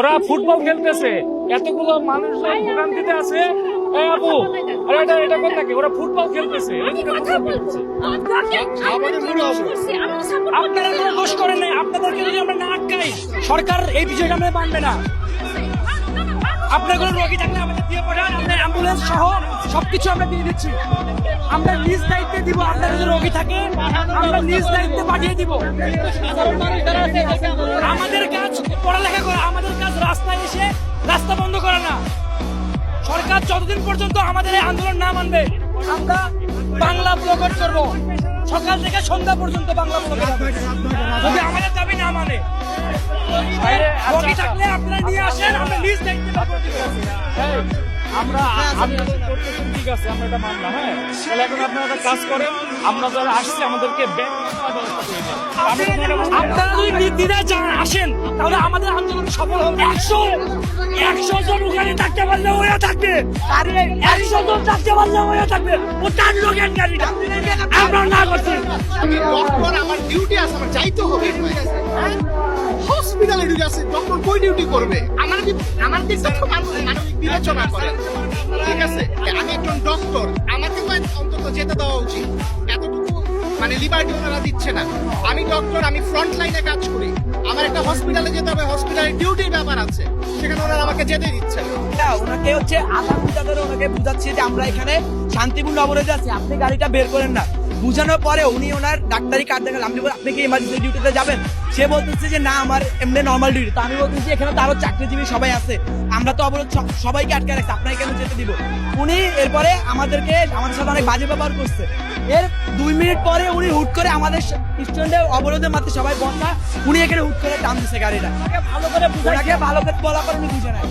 ওরা ফুটবল খেলতেছে। এতগুলো মানুষজন ভোগান্তিতে আছে। এই আপু আরে এটা এটা কোন নাকি ওরা ফুটবল খেলতেছে। ওরা ফুটবল খেলতেছে। আপনারা কোনো দোষ করেন নাই। আপনাদেরকে যদি আমরা না আটকাই সরকার এই বিষয়টা আমরা মানবে না। আপনার কোনো রোগী থাকলে আমাদের দিয়ে পাঠান আমরা অ্যাম্বুলেন্স সহ সবকিছু আমরা দিয়ে দিচ্ছি। আমরা নিজ দায়িত্বে দিব। আপনার যদি রোগী থাকে আমরা নিজ দায়িত্বে পাঠিয়ে দিব। আমাদের কাজ পড়ালেখা পর্যন্ত আমাদের এই আন্দোলন না মানবে আমরা বাংলা প্রকট করব। সকাল থেকে সন্ধ্যা পর্যন্ত বাংলা প্রকট যদি আমাদের দাবি না মানে আচ্ছা, আচ্ছা। থাকলে আপনারা নিয়ে আসেন আমরা নিজ দায়িত্বে পাঠিয়ে আমরা আমি ঠিক আছে আমরা এটা মানলাম হ্যাঁ? তাহলে এখন আপনারা একটা কাজ করেন আমরা যারা আসছি আমাদেরকে আপনারা যদি আসেন তাহলে আমাদের সফল হবে। একশো একশো জন ওখানে থাকতে পারলে ওরা থাকবে। একশো জন থাকতে পারলে ওরা থাকবে। ও তার লোকের গাড়িটা। আমরা না করছি। আমি ডক্টর আমার ডিউটি আছে আমার যাইতে হবে। হসপিটালে ডিউটি আছে ডক্টর কই ডিউটি করবে? আমার আমার দিকটা তো মানুষ- মানবিক বিবেচনা করে? ঠিক আছে? আমি একজন ডক্টর আমাকে তো অন্তত যেতে দেওয়া উচিত। এতটুকু মানে লিবার্টি ওনারা দিচ্ছে না। আমি ডক্টর আমি ফ্রন্ট লাইনে কাজ করি। হসপিটালে যেতে হবে, হসপিটালে ডিউটির ব্যাপার আছে, সেখানে ওনারা আমাকে যেতে দিচ্ছে না। ওনাকে হচ্ছে ঘণ্টা ধরে ওনাকে বুঝাচ্ছি যে আমরা এখানে শান্তিপূর্ণ অবরোধে আছি, আপনি গাড়িটা বের করেন না। বুঝানোর পরে উনি ওনার ডাক্তারি কার্ড দেখালেন। আমি আপনি কি ইমার্জেন্সি ডিউটিতে যাবেন? সে বলতেছে যে না আমার এমনি নর্মাল ডিউটি তো আমি বলতেছি এখানে তো আরও চাকরিজীবী সবাই আছে। আমরা তো অবরোধ সবাইকে আটকে রাখছি। আপনাকে কেন যেতে দিব? উনি এরপরে আমাদেরকে আমাদের সাথে অনেক বাজে ব্যবহার করছে। এর দুই মিনিট পরে উনি হুট করে আমাদের স্টুডেন্টের অবরোধের মাত্র সবাই বন্ধা উনি এখানে হুট করে টান দিছে গাড়িটা। ভালো করে ভালো করে বলা করে উনি বুঝে নাই।